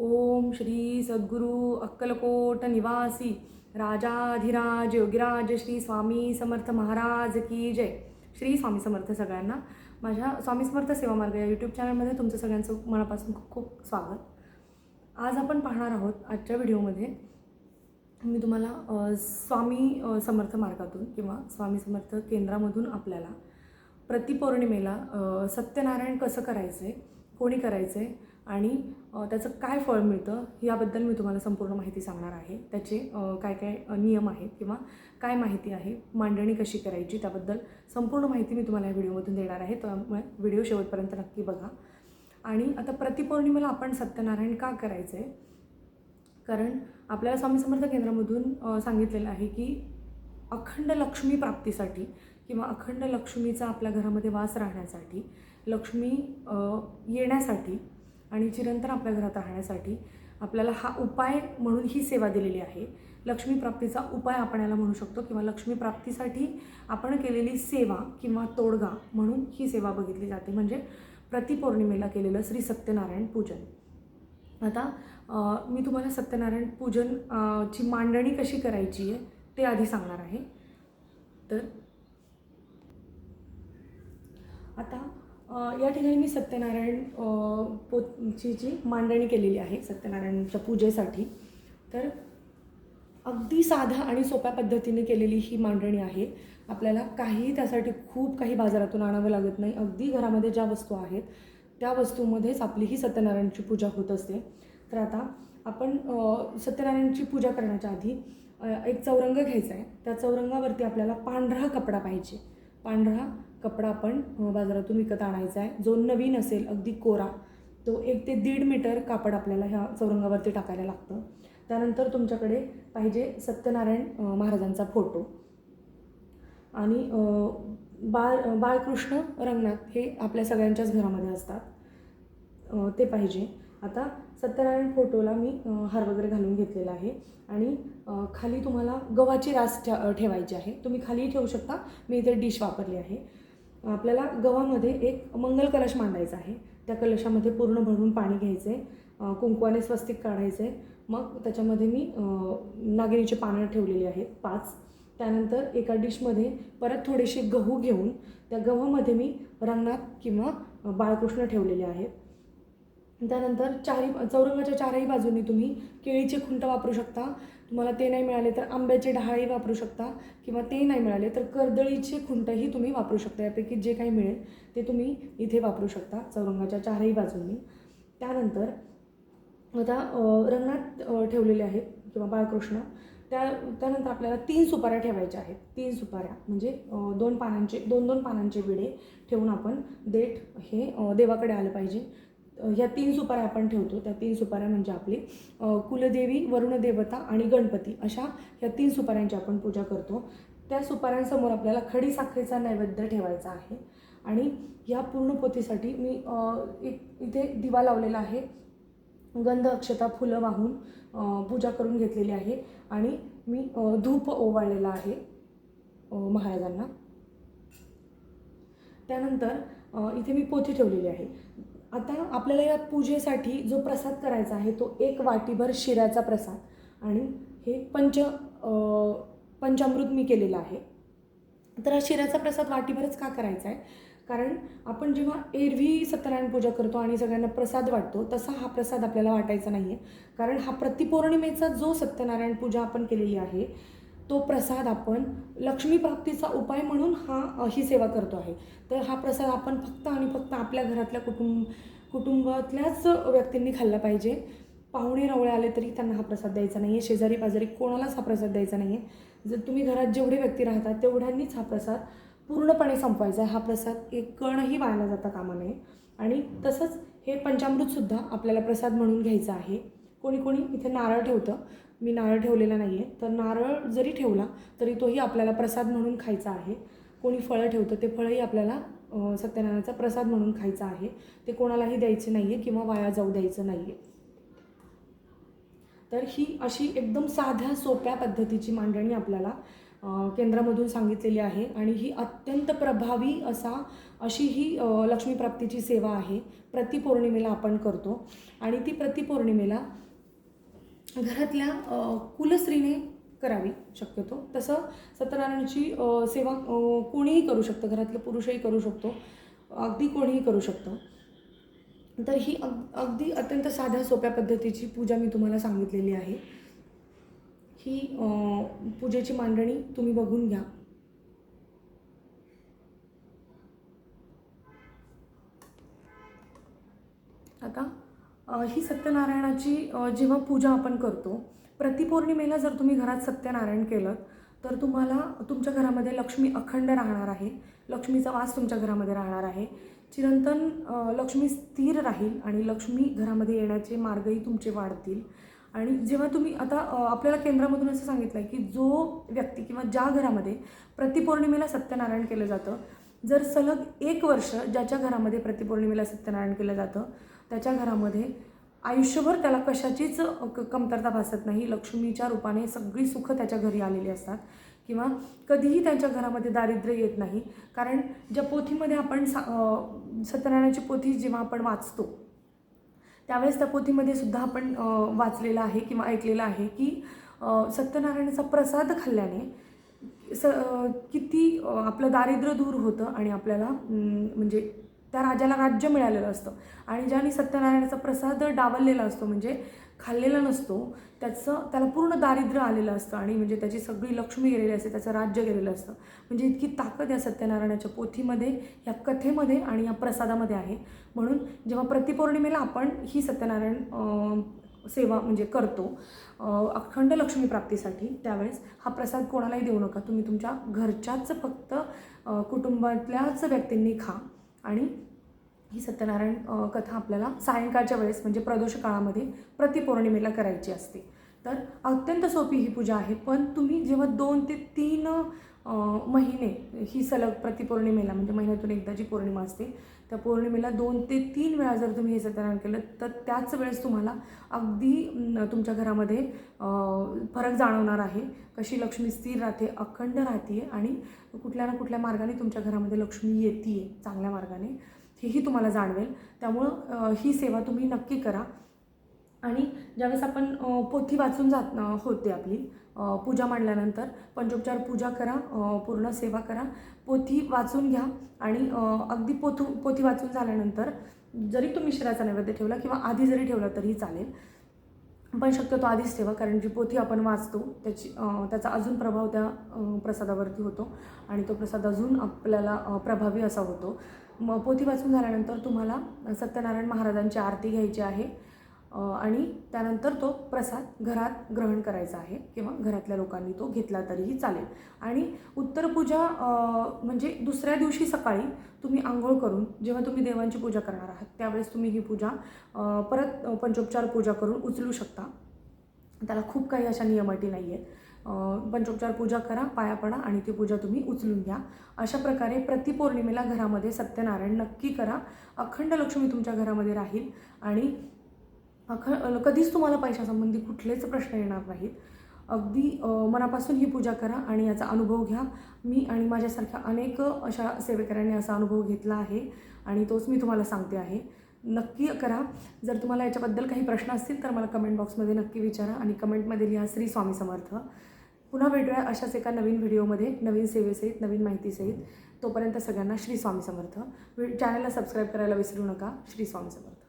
ओम श्री सद्गुरू अक्कलकोट निवासी राजाधिराज योगीराज श्री स्वामी समर्थ महाराज की जय. श्री स्वामी समर्थ सगळ्यांना माझ्या स्वामी समर्थ सेवा मार्ग या यूट्यूब चॅनलमध्ये तुमचं सगळ्यांचं मनापासून खूप खूप स्वागत. आज आपण पाहणार आहोत आजच्या व्हिडिओमध्ये मी तुम्हाला स्वामी समर्थ मार्गातून किंवा स्वामी समर्थ केंद्रामधून आपल्याला प्रतिपौर्णिमेला सत्यनारायण कसं करायचं आहे कोणी करायचं आहे आणि त्याचं काय फळ मिळतं याबद्दल मी तुम्हाला संपूर्ण माहिती सांगणार आहे. त्याचे काय काय नियम आहेत किंवा काय माहिती आहे मांडणी कशी करायची त्याबद्दल संपूर्ण माहिती मी तुम्हाला या व्हिडिओमधून देणार आहे. त्यामुळे व्हिडिओ शेवटपर्यंत नक्की बघा. आणि आता प्रतिपौर्णिमेला आपण सत्यनारायण का करायचं आहे कारण आपल्याला स्वामी समर्थ केंद्रामधून सांगितलेलं आहे की अखंड लक्ष्मी प्राप्तीसाठी किंवा अखंड लक्ष्मीचा आपल्या घरामध्ये वास राहण्यासाठी लक्ष्मी येण्यासाठी आणि चिरंतन आपल्या घरात राहण्यासाठी आपल्याला हा उपाय म्हणून ही सेवा दिलेली आहे. लक्ष्मी प्राप्तीचा उपाय आपण याला म्हणू शकतो किंवा लक्ष्मी प्राप्तीसाठी आपण केलेली सेवा किंवा तोडगा म्हणून ही सेवा बघितली जाते. म्हणजे प्रतिपौर्णिमेला केलेलं श्री सत्यनारायण पूजन. आता मी तुम्हाला सत्यनारायण पूजन ची मांडणी कशी करायची आहे ते आधी सांगणार आहे. तर आता या ठिकाणी मी सत्यनारायण पोची जी मांडणी केलेली आहे सत्यनारायणच्या पूजेसाठी. तर अगदी साधा आणि सोप्या पद्धतीने केलेली ही मांडणी आहे. आपल्याला काहीही त्यासाठी खूप काही बाजारातून आणावं लागत नाही. अगदी घरामध्ये ज्या वस्तू आहेत त्या वस्तूमध्येच आपली ही सत्यनारायणची पूजा होत असते. तर आता आपण सत्यनारायणची पूजा करण्याच्या आधी एक चौरंग घ्यायचा आहे. त्या चौरंगावरती आपल्याला पांढरा कपडा पाहिजे. पांढरा कपडा आपण बाजारातून विकत आणायचा आहे. जो नवीन असेल अगदी कोरा तो एक ते दीड मीटर कापड आपल्याला ह्या चौरंगावरती टाकायला लागतं. त्यानंतर तुमच्याकडे पाहिजे सत्यनारायण महाराजांचा फोटो. आणि बाळ बाळकृष्ण रंगनाथ हे आपल्या सगळ्यांच्याच घरामध्ये असतात. ते पाहिजे. आता सत्यनारायण फोटोला मी हार वगैरे घालून घेतलेला आहे. आणि खाली तुम्हाला गव्हाची रास ठेवायची आहे. तुम्ही खाली ठेवू शकता. मी इथे डिश वापरली आहे. आपल्याला गव्हामध्ये एक मंगल कलश मांडायचा आहे. त्या कलशामध्ये पूर्ण भरून पाणी घ्यायचं आहे कुंकवाने स्वस्तिक काढायचं आहे मग त्याच्यामध्ये मी अ, नागिनीचे पानं ठेवलेली आहेत पाच. त्यानंतर एका डिशमध्ये परत थोडेसे गहू घेऊन त्या गव्हामध्ये मी रंगनाथ किंवा बाळकृष्ण ठेवलेले आहेत. त्यानंतर चारही चौरंगाच्या चारही बाजूनी तुम्ही केळीचे खुंट वापरू शकता. तुम्हाला ते नाही मिळाले तर आंब्याचे डहाळी वापरू शकता किंवा ते नाही मिळाले तर कर्दळीचे खुंटही तुम्ही वापरू शकता. यापैकी जे काही मिळेल ते तुम्ही इथे वापरू शकता चौरंगाच्या चारही बाजूंनी. त्यानंतर आता रंगणात ठेवलेले आहेत किंवा बाळकृष्ण. त्या त्यानंतर आपल्याला तीन सुपाऱ्या ठेवायच्या आहेत. तीन सुपाऱ्या म्हणजे दोन पानांचे दोन दोन पानांचे विडे ठेवून आपण देठ हे देवाकडे आलं पाहिजे. ह्या तीन सुपाऱ्या आपण ठेवतो. त्या तीन सुपाऱ्या म्हणजे आपली कुलदेवी वरुणदेवता आणि गणपती अशा ह्या तीन सुपाऱ्यांची आपण पूजा करतो. त्या सुपाऱ्यांसमोर आपल्याला खडी साखरेचा नैवेद्य ठेवायचा आहे. आणि या पूर्ण पोथीसाठी मी एक इथे दिवा लावलेला आहे. गंध अक्षता फुलं वाहून पूजा करून घेतलेली आहे. आणि मी धूप ओवाळलेला आहे महाराजांना. त्यानंतर इथे मी पोथी ठेवलेली आहे. आता आपल्याला या पूजेसाठी जो प्रसाद करायचा आहे तो एक वाटीभर शिऱ्याचा प्रसाद. आणि हे पंच पंचामृत मी केलेलं आहे. तर हा शिऱ्याचा प्रसाद वाटीभरच का करायचा आहे? कारण आपण जेव्हा एरवी सत्यनारायण पूजा करतो आणि सगळ्यांना प्रसाद वाटतो तसा हा प्रसाद आपल्याला वाटायचा नाही आहे कारण हा प्रतिपौर्णिमेचा जो सत्यनारायण पूजा आपण केलेली आहे तो प्रसाद आपण लक्ष्मीप्राप्तीचा उपाय म्हणून हा ही सेवा करतो आहे. तर हा प्रसाद आपण फक्त आणि फक्त आपल्या घरातल्या कुटुंब कुटुंबातल्याच व्यक्तींनी खाल्ला पाहिजे. पाहुणे रावळे आले तरी त्यांना हा प्रसाद द्यायचा नाही आहे शेजारी पाजारी कोणालाच हा प्रसाद द्यायचा नाही आहे जर तुम्ही घरात जेवढे व्यक्ती राहतात तेवढ्यांनीच हा प्रसाद पूर्णपणे संपवायचा आहे. हा प्रसाद एक कणही वायाला जाता कामा नये. आणि तसंच हे पंचामृतसुद्धा आपल्याला प्रसाद म्हणून घ्यायचं आहे. कोणी कोणी इथे नारळ ठेवतं. मी नारळ ठेवलेला नाही आहे तर नारळ जरी ठेवला तरी तोही आपल्याला प्रसाद म्हणून खायचा आहे. कोणी फळं ठेवतं ते फळंही आपल्याला सत्यनारायणाचा प्रसाद म्हणून खायचं आहे. ते कोणालाही द्यायचे नाही आहे किंवा वाया जाऊ द्यायचं नाही आहे तर ही अशी एकदम साध्या सोप्या पद्धतीची मांडणी आपल्याला केंद्रामधून सांगितलेली आहे. आणि ही अत्यंत प्रभावी असा अशी ही लक्ष्मीप्राप्तीची सेवा आहे. प्रतिपौर्णिमेला आपण करतो. आणि ती प्रतिपौर्णिमेला घरातल्या कुलस्त्रीने करावी शक्यतो. तसं सत्यनारायणाची सेवा कोणीही करू शकतं. घरातलं पुरुषही करू शकतो. अगदी कोणीही करू शकतं. तर ही अग अगदी अत्यंत साध्या सोप्या पद्धतीची पूजा मी तुम्हाला सांगितलेली आहे. ही पूजेची मांडणी तुम्ही बघून घ्या. आता ही सत्यनारायणाची जेव्हा पूजा आपण करतो प्रतिपौर्णिमेला जर तुम्ही घरात सत्यनारायण केलं तर तुम्हाला तुमच्या घरामध्ये लक्ष्मी अखंड राहणार आहे. लक्ष्मीचा वास तुमच्या घरामध्ये राहणार आहे. चिरंतन लक्ष्मी स्थिर राहील आणि लक्ष्मी घरामध्ये येण्याचे मार्गही तुमचे वाढतील. आणि जेव्हा तुम्ही आता आपल्याला केंद्रामधून असं सांगितलं आहे की जो व्यक्ती किंवा ज्या घरामध्ये प्रतिपौर्णिमेला सत्यनारायण केलं जातं जर सलग एक वर्ष ज्याच्या घरामध्ये प्रतिपौर्णिमेला सत्यनारायण केलं जातं त्याच्या घरामध्ये आयुष्यभर त्याला कशाचीच क- कमतरता भासत नाही. लक्ष्मीच्या रूपाने सगळी सुखं त्याच्या घरी आलेली असतात. किंवा कधीही त्यांच्या घरामध्ये दारिद्र्य येत नाही. कारण ज्या पोथीमध्ये आपण सा सत्यनारायणाची पोथी जेव्हा आपण वाचतो त्यावेळेस त्या पोथीमध्ये सुद्धा आपण वाचलेलं आहे किंवा ऐकलेलं आहे की सत्यनारायणाचा प्रसाद खाल्ल्याने स किती आपलं दारिद्र्य दूर होतं आणि आपल्याला म्हणजे त्या राजाला राज्य मिळालेलं असतं. आणि ज्याने सत्यनारायणाचा प्रसाद डावललेला असतो म्हणजे खाल्लेला नसतो त्याचं त्याला पूर्ण दारिद्र्य आलेलं असतं आणि म्हणजे त्याची सगळी लक्ष्मी गेलेली असते त्याचं राज्य गेलेलं असतं. म्हणजे इतकी ताकद या सत्यनारायणाच्या पोथीमध्ये या कथेमध्ये आणि या प्रसादामध्ये आहे. म्हणून जेव्हा प्रतिपौर्णिमेला आपण ही सत्यनारायण सेवा म्हणजे करतो अखंड लक्ष्मी प्राप्तीसाठी त्यावेळेस हा प्रसाद कोणालाही देऊ नका. तुम्ही तुमच्या घरच्याच फक्त कुटुंबातल्याच व्यक्तींनी खा. आणि ही सत्यनारायण कथा आपल्याला सायंकाळच्या वेळेस म्हणजे प्रदोष काळामध्ये प्रतिपौर्णिमेला करायची असते. तर अत्यंत सोपी ही पूजा आहे. पण तुम्ही जेव्हा दोन ते तीन महिने ही सलग प्रतिपौर्णिमेला म्हणजे महिन्यातून एकदा जी पौर्णिमा असते त्या पौर्णिमेला दोन ते तीन वेळा जर तुम्ही हे सत्यनारायण केलं तर त्याच वेळेस तुम्हाला अगदी तुमच्या घरामध्ये फरक जाणवणार आहे. कशी लक्ष्मी स्थिर राहते अखंड राहते आणि कुठल्या ना कुठल्या मार्गाने तुमच्या घरामध्ये लक्ष्मी येते चांगल्या मार्गाने हेही तुम्हाला जाणवेल. त्यामुळं ही सेवा तुम्ही नक्की करा. आणि ज्यावेळेस आपण पोथी वाचून जात होते आपली पूजा मांडल्यानंतर पंचोपचार पूजा करा पूर्ण सेवा करा पोथी वाचून घ्या आणि अगदी पोथू पोथी वाचून झाल्यानंतर जरी तुम्ही शिराचा नैवेद्य ठेवला किंवा आधी जरी ठेवला तरी चालेल. पण शक्यतो आधीच ठेवा कारण जी पोथी आपण वाचतो त्याची त्याचा अजून प्रभाव त्या प्रसादावरती होतो आणि तो प्रसाद अजून आपल्याला प्रभावी असा होतो. मग पोथी वाचून झाल्यानंतर तुम्हाला सत्यनारायण महाराजांची आरती घ्यायची आहे. आणि त्यानंतर तो प्रसाद घरात ग्रहण करायचा आहे किंवा घरातल्या लोकांनी तो घेतला तरीही चालेल. आणि उत्तरपूजा पूजा म्हणजे दुसऱ्या दिवशी सकाळी तुम्ही आंघोळ करून जेव्हा तुम्ही देवांची पूजा करणार आहात त्यावेळेस तुम्ही ही पूजा परत पंचोपचार पूजा करून उचलू शकता. त्याला खूप काही अशा नियमाटी नाही आहेत पंचोपचार पूजा करा पाया पडा आणि ती पूजा तुम्ही उचलून घ्या. अशा प्रकारे प्रतिपौर्णिमेला घरामध्ये सत्यनारायण नक्की करा. अखंड लक्ष्मी तुमच्या घरामध्ये राहील आणि ख कधीच तुम्हाला पैशासंबंधी कुठलेच प्रश्न येणार नाहीत. अगदी मनापासून ही पूजा करा आणि याचा अनुभव घ्या. मी आणि माझ्यासारख्या अनेक अशा सेवेकऱ्यांनी असा अनुभव घेतला आहे आणि तोच मी तुम्हाला सांगते आहे. नक्की करा. जर तुम्हाला याच्याबद्दल काही प्रश्न असतील तर मला कमेंट बॉक्समध्ये नक्की विचारा आणि कमेंटमध्ये लिहा श्री स्वामी समर्थ. पुन्हा भेटूया अशाच एका नवीन व्हिडिओमध्ये नवीन सेवेसहित नवीन माहितीसहित. तोपर्यंत सगळ्यांना श्री स्वामी समर्थ. चॅनलला सबस्क्राईब करायला विसरू नका. श्री स्वामी समर्थ.